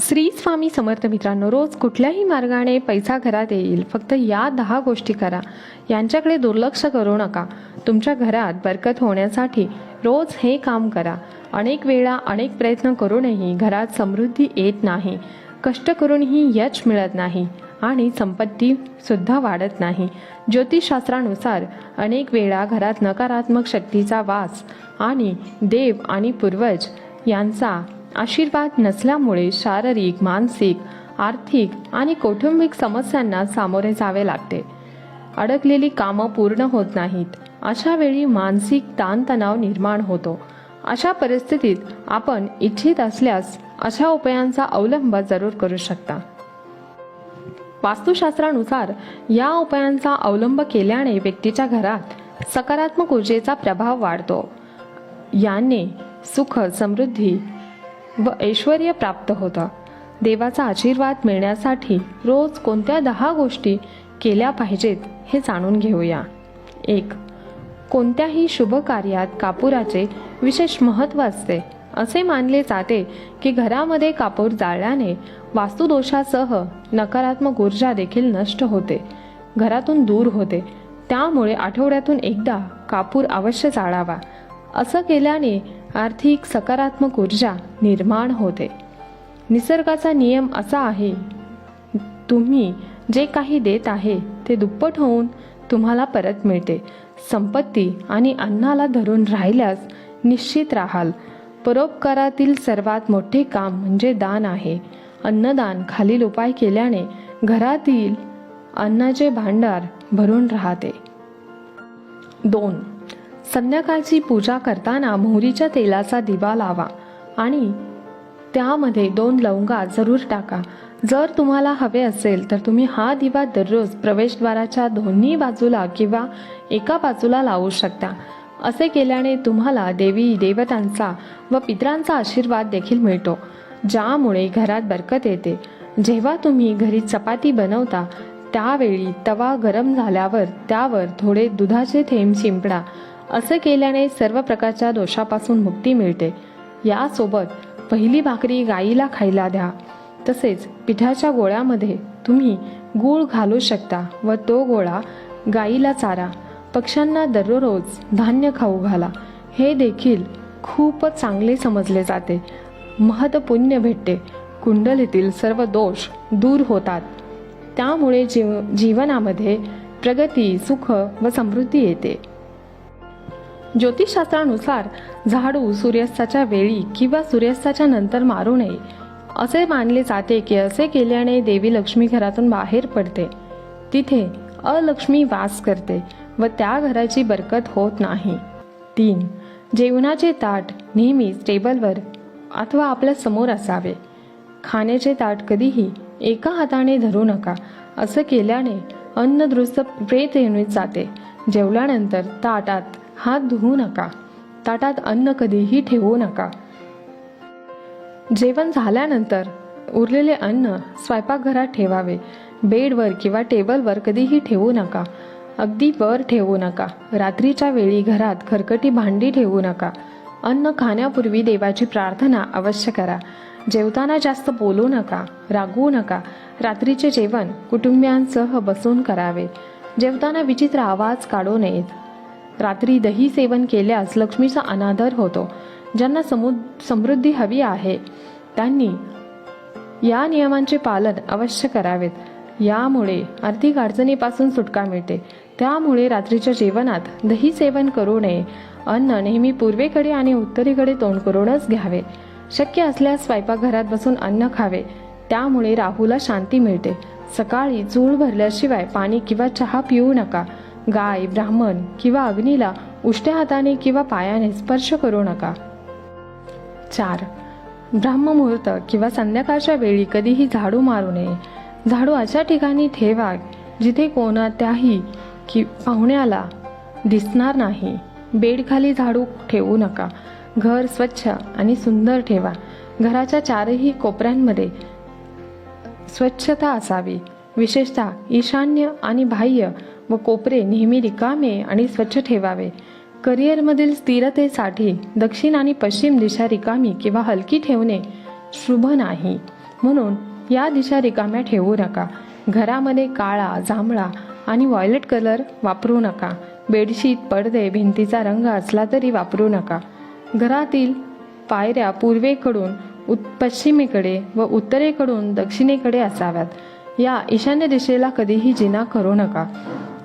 श्री स्वामी समर्थ मित्रांनो रोज कुठल्याही मार्गाने पैसा घरात येईल फक्त या दहा गोष्टी करा. यांच्याकडे दुर्लक्ष करू नका. तुमच्या घरात बरकत होण्यासाठी रोज हे काम करा. अनेक वेळा अनेक प्रयत्न करूनही घरात समृद्धी येत नाही. कष्ट करूनही यश मिळत नाही आणि संपत्ती सुद्धा वाढत नाही. ज्योतिषशास्त्रानुसार अनेक वेळा घरात नकारात्मक शक्तीचा वास आणि देव आणि पूर्वज यांचा आशीर्वाद नसल्यामुळे शारीरिक मानसिक आर्थिक आणि कौटुंबिक समस्यांना सामोरे जावे लागते. अडकलेली कामं पूर्ण होत नाहीत. अशा वेळी मानसिक ताणतणाव निर्माण होतो. अशा परिस्थितीत आपण इच्छित असल्यास अशा उपायांचा अवलंब जरूर करू शकता. वास्तुशास्त्रानुसार या उपायांचा अवलंब केल्याने व्यक्तीच्या घरात सकारात्मक ऊर्जेचा प्रभाव वाढतो. याने सुख समृद्धी व ऐश्वर प्राप्त होतं. देवाचा आशीर्वाद मिळण्यासाठी रोज कोणत्या दहा गोष्टी केल्या पाहिजेत हे जाणून घेऊया. एक कोणत्याही शुभ कार्यात कापुराचे विशेष महत्त्व असते. असे मानले जाते की घरामध्ये कापूर जाळल्याने वास्तुदोषासह नकारात्मक ऊर्जा देखील नष्ट होते. घरातून दूर होते. त्यामुळे आठवड्यातून एकदा कापूर अवश्य जाळावा. असं केल्याने आर्थिक सकारात्मक ऊर्जा निर्माण होते. निसर्गाचा नियम असा आहे तुम्ही जे काही देत आहे ते दुप्पट होऊन तुम्हाला परत मिळते. संपत्ती आणि अन्नाला धरून राहिल्यास निश्चित राहाल. परोपकारातील सर्वात मोठे काम म्हणजे दान आहे. अन्नदान खालील उपाय केल्याने घरातील अन्नाचे भांडार भरून राहते. दोन संध्याकाळची पूजा करताना मोहरीच्या तेलाचा दिवा लावा आणि त्यामध्ये दोन लवंगा जरूर टाका. जर तुम्हाला हवे असेल तर तुम्ही हा दिवा दररोज प्रवेशद्वाराच्या दोन्ही बाजूला किंवा एका बाजूला लावू शकता. असे केल्याने तुम्हाला देवी देवतांचा व पितरांचा आशीर्वाद देखील मिळतो ज्यामुळे घरात बरकत येते. जेव्हा तुम्ही घरी चपाती बनवता त्यावेळी तवा गरम झाल्यावर त्यावर थोडे दुधाचे थेंब शिंपडा असे केल्याने सर्व प्रकारच्या दोषापासून मुक्ती मिळते. यासोबत पहिली भाकरी गाईला खायला द्या. तसेच पिठाच्या गोळ्यामध्ये तुम्ही गूळ घालू शकता व तो गोळा गाईला चारा. पक्ष्यांना दररोज धान्य खाऊ घाला. हे देखील खूपच चांगले समजले जाते. महत्पुण्य भेटते. कुंडलीतील सर्व दोष दूर होतात. त्यामुळे जीव जीवनामध्ये प्रगती सुख व समृद्धी येते. ज्योतिषशास्त्रानुसार झाडू सूर्यास्ताच्या वेळी किंवा सूर्यास्ताच्या नंतर मारू नये. असे मानले जाते की असे केल्याने देवी लक्ष्मी घरातून बाहेर पडते. तिथे अलक्ष्मी वास करते व त्या घराची बरकत होत नाही. तीन जेवणाचे ताट नेहमीच टेबलवर अथवा आपल्यासमोर असावे. खाण्याचे ताट कधीही एका हाताने धरू नका. असं केल्याने अन्न दुरुस्त प्रेत येऊन जाते. जेवल्यानंतर ताटात हात धुवू नका. ताटात अन्न कधीही ठेवू नका. जेवण झाल्यानंतर उरलेले अन्न स्वयंपाकघरात ठेवावे. बेडवर किंवा टेबलवर कधीही ठेवू नका. अगदी वर ठेवू नका. रात्रीच्या वेळी घरात खरकटी भांडी ठेवू नका. अन्न खाण्यापूर्वी देवाची प्रार्थना अवश्य करा. जेवताना जास्त बोलू नका रागवू नका. रात्रीचे जेवण कुटुंबियांसह बसून करावे. जेवताना विचित्र आवाज काढू नयेत. रात्री दही सेवन केल्यास लक्ष्मीचा अनादर होतो. ज्यांना समु समृद्धी हवी आहे त्यांनी या नियमांचे पालन अवश्य करावेत. यामुळे आर्थिक अडचणीपासून सुटका मिळते. त्यामुळे रात्रीच्या जेवणात दही सेवन करू नये. अन्न नेहमी पूर्वेकडे आणि उत्तरेकडे तोंड करूनच घ्यावे. शक्य असल्यास स्वयंपाकघरात बसून अन्न खावे. त्यामुळे राहूला शांती मिळते. सकाळी चूळ भरल्याशिवाय पाणी किंवा चहा पिऊ नका. गाय ब्राह्मण किंवा अग्नीला उष्ट्या हाताने किंवा पायाने स्पर्श करू नका. चार. ब्राह्ममुहूर्त किंवा संध्याकाळच्या वेळी कधीही झाडू मारू नये. झाडू अशा ठिकाणी ठेवा जिथे कोणत्याही कि पाहुण्याला दिसणार नाही. बेडखाली झाडू ठेवू नका. घर स्वच्छ आणि सुंदर ठेवा. घराच्या चारही कोपऱ्यांमध्ये स्वच्छता असावी. विशेषतः ईशान्य आणि बाह्य व कोपरे नेहमी रिकामे आणि स्वच्छ ठेवावे. करिअरमधील स्थिरतेसाठी दक्षिण आणि पश्चिम दिशा रिकामी किंवा हलकी ठेवणे शुभ नाही. म्हणून या दिशा रिकाम्या ठेवू नका. घरामध्ये काळा जांभळा आणि व्हायलेट कलर वापरू नका. बेडशीट पडदे भिंतीचा रंग असला तरी वापरू नका. घरातील पायऱ्या पूर्वेकडून उत् पश्चिमेकडे व उत्तरेकडून दक्षिणेकडे असाव्यात. या ईशान्य दिशेला कधीही जिना करू नका.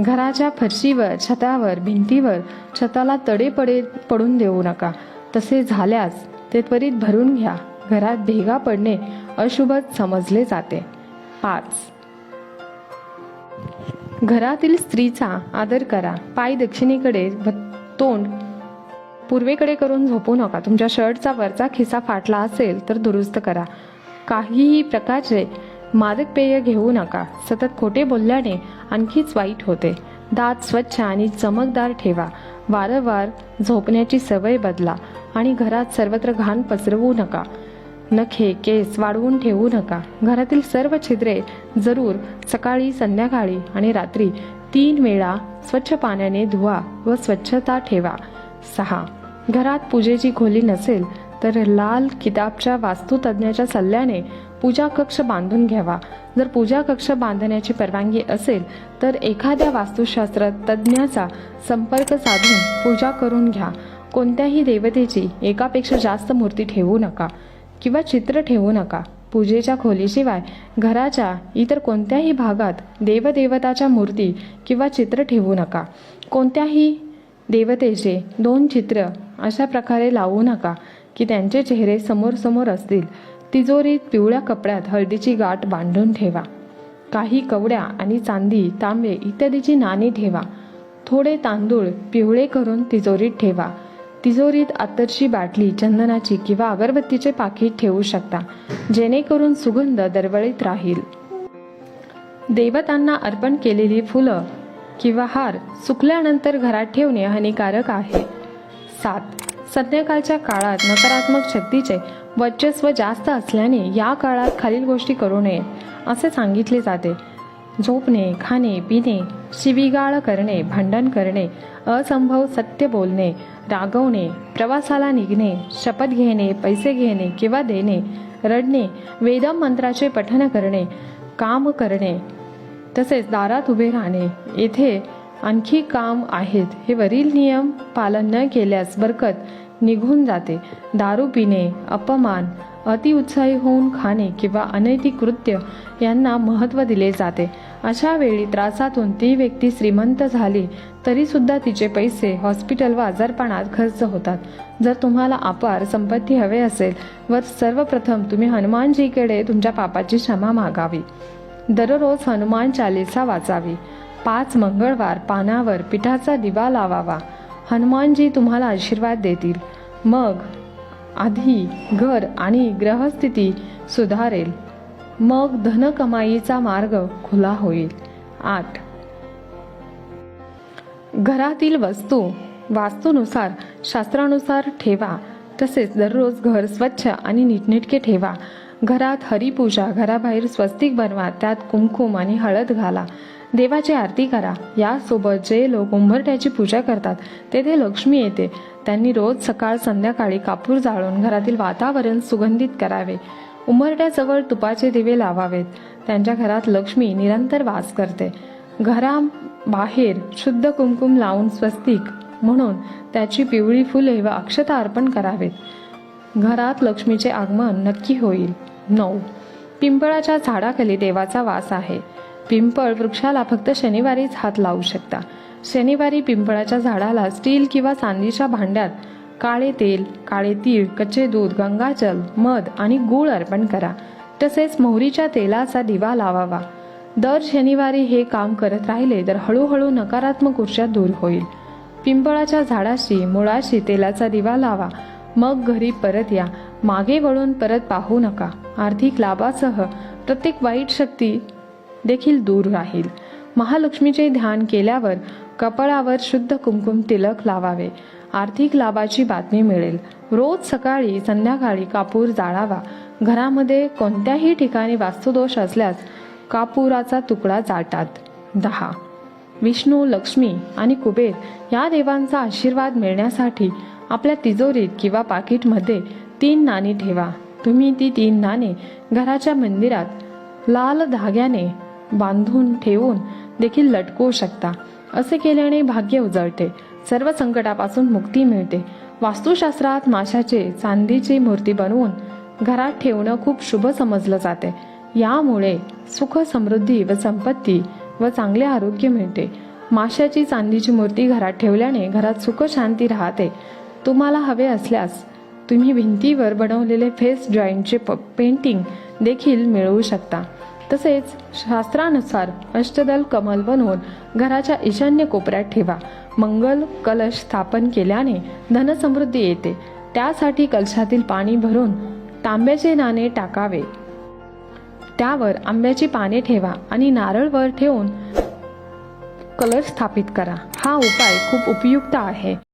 घराच्या फरशीवर छतावर भिंतीवर छताला तडे पडे पडून देऊ नका. तसे झाल्यास ते त्वरित भरून घ्या. घरात भेगा पडणे अशुभच समजले जाते. पाच. घरातील स्त्रीचा आदर करा. पाय दक्षिणेकडे व तोंड पूर्वेकडे करून झोपू नका. तुमच्या शर्टचा वरचा खिसा फाटला असेल तर दुरुस्त करा. काहीही प्रकारचे मादक पेय घेऊ नका. सतत खोटे बोलल्याने आणखीच वाईट होते. दात स्वच्छ आणि चमकदार ठेवा. वारंवार झोपण्याची सवय बदला आणि घरात सर्वत्र घाण पसरवू नका. नखे केस वाढवून ठेवू नका. घरातील सर्व छिद्रे जरूर सकाळी संध्याकाळी आणि रात्री तीन वेळा स्वच्छ पाण्याने धुवा व स्वच्छता ठेवा. सहा. घरात पूजेची खोली नसेल तर लाल किताबच्या वास्तुतज्ञाच्या सल्ल्याने पूजा कक्ष बांधून घ्यावा. जर पूजा कक्ष बांधण्याची परवानगी असेल तर एखाद्या वास्तुशास्त्र तज्ज्ञाचा संपर्क साधून पूजा करून घ्या. कोणत्याही देवतेची एकापेक्षा जास्त मूर्ती ठेवू नका किंवा चित्र ठेवू नका. पूजेच्या खोलीशिवाय घराच्या इतर कोणत्याही भागात देवदेवताच्या मूर्ती किंवा चित्र ठेवू नका. कोणत्याही देवतेचे दोन चित्र अशा प्रकारे लावू नका. की त्यांचे चेहरे समोर समोर असतील. तिजोरीत पिवळ्या कपड्यात हळदीची गाठ बांधून ठेवा. काही कवड्या आणि चांदी तांबे इत्यादीची नाणी ठेवा. थोडे तांदूळ पिवळे करून तिजोरीत ठेवा. तिजोरीत अत्तरची बाटली चंदनाची किंवा अगरबत्तीचे पाकिट ठेवू शकता. जेणेकरून सुगंध दरवळीत राहील. देवतांना अर्पण केलेली फुलं किंवा हार सुकल्यानंतर घरात ठेवणे हानिकारक आहे. सात. संध्याकाळच्या काळात नकारात्मक शक्तीचे वर्चस्व जास्त असल्याने या काळात खालील गोष्टी करू नये असे सांगितले जाते. झोपणे खाणे पिणे शिवीगाळ करणे भांडण करणे असंभव सत्य बोलणे रागवणे प्रवासाला निघणे शपथ घेणे पैसे घेणे किंवा देणे रडणे वेदम मंत्राचे पठन करणे काम करणे तसेच दारात उभे राहणे. येथे आणखी काम आहेत. हे वरील नियम पालन न केल्यास बरकत निघून जाते. दारू पिणे अपमान अतिउत्साही होऊन खाणे किंवा अनैतिक कृत्य यांना महत्त्व दिले जाते. अशा वेळी त्रासातून ती व्यक्ती श्रीमंत झाली तरीसुद्धा तिचे पैसे हॉस्पिटल व आजारपणात खर्च होतात. जर तुम्हाला अपार संपत्ती हवे असेल व सर्वप्रथम तुम्ही हनुमानजीकडे तुमच्या पापाची क्षमा मागावी. दररोज हनुमान चालिसा वाचावी. पाच मंगळवार पानावर पिठाचा दिवा लावावा. हनुमानजी तुम्हाला आशीर्वाद देतील. मग आधी घर आणि ग्रहस्थिती सुधारेल. मग धनकमाईचा मार्ग खुला होईल. आठ. घरातील वस्तू वास्तूनुसार शास्त्रानुसार ठेवा. तसेच दररोज घर स्वच्छ आणि नीटनेटके ठेवा. घरात हरिपूजा घराबाहेर स्वस्तिक बनवा त्यात कुंकुम आणि हळद घाला. देवाची आरती करा. यासोबत जे लोक उंबरट्याची पूजा करतात तेथे लक्ष्मी येते. त्यांनी रोज सकाळ संध्याकाळी कापूर जाळून घरातील वातावरण सुगंधित करावे. उंबरट्याजवळ तुपाचे दिवे लावावेत. त्यांच्या घरात लक्ष्मी निरंतर वास करते. घराबाहेर शुद्ध कुमकुम लावून स्वस्तिक म्हणून त्याची पिवळी फुले व अक्षता अर्पण करावेत. घरात लक्ष्मीचे आगमन नक्की होईल. नऊ. पिंपळाच्या झाडाखाली देवाचा वास आहे. पिंपळ वृक्षाला फक्त शनिवारीच हात लावू शकता. शनिवारी पिंपळाच्या झाडाला स्टील किंवा चांदीच्या भांड्यात काळे तेल काळे तीळ कच्चे दूध गंगाजल मध आणि गूळ अर्पण करा. तसेच मोहरीच्या तेलाचा दिवा लावावा. दर शनिवारी हे काम करत राहिले तर हळूहळू नकारात्मक ऊर्जा दूर होईल. पिंपळाच्या झाडाशी मुळाशी तेलाचा दिवा लावा. मग घरी परत या. मागे वळून परत पाहू नका. आर्थिक लाभासह प्रत्येक वाईट शक्ती देखील दूर राहील. महालक्ष्मीचे ध्यान केल्यावर कपाळावर शुद्ध कुमकुम तिलक लावावे. आर्थिक लाभाची बातमी मिळेल. रोज सकाळी संध्याकाळी कापूर जाळावा. घरामध्ये कोणत्याही ठिकाणी वास्तुदोष असल्यास कापुराचा तुकडा जाटात दहा. विष्णू लक्ष्मी आणि कुबेर या देवांचा आशीर्वाद मिळण्यासाठी आपल्या तिजोरीत किंवा पाकिटमध्ये तीन नाणी ठेवा. तुम्ही ती तीन नाणे घराच्या मंदिरात लाल धाग्याने बांधून ठेवून देखील लटकवू शकता. असे केल्याने भाग्य उजळते. सर्व संकटापासून मुक्ती मिळते. वास्तुशास्त्रात माशाचे चांदीची मूर्ती बनवून घरात ठेवणं खूप शुभ समजलं जाते. यामुळे सुख समृद्धी व संपत्ती व चांगले आरोग्य मिळते. माशाची चांदीची मूर्ती घरात ठेवल्याने घरात सुख शांती राहते. तुम्हाला हवे असल्यास तुम्ही भिंतीवर बनवलेले फेस ड्रॉइंगचे प पेंटिंग देखील मिळवू शकता. तसेच शास्त्रानुसार अष्टदल कमल बनवून घराच्या ईशान्य कोपऱ्यात ठेवा. मंगल कलश स्थापन केल्याने धनसमृद्धी येते. त्यासाठी कलशातील पाणी भरून तांब्याचे नाणे टाकावे. त्यावर आंब्याची पाने ठेवा आणि नारळ वर ठेवून कलश स्थापित करा. हा उपाय खूप उपयुक्त आहे.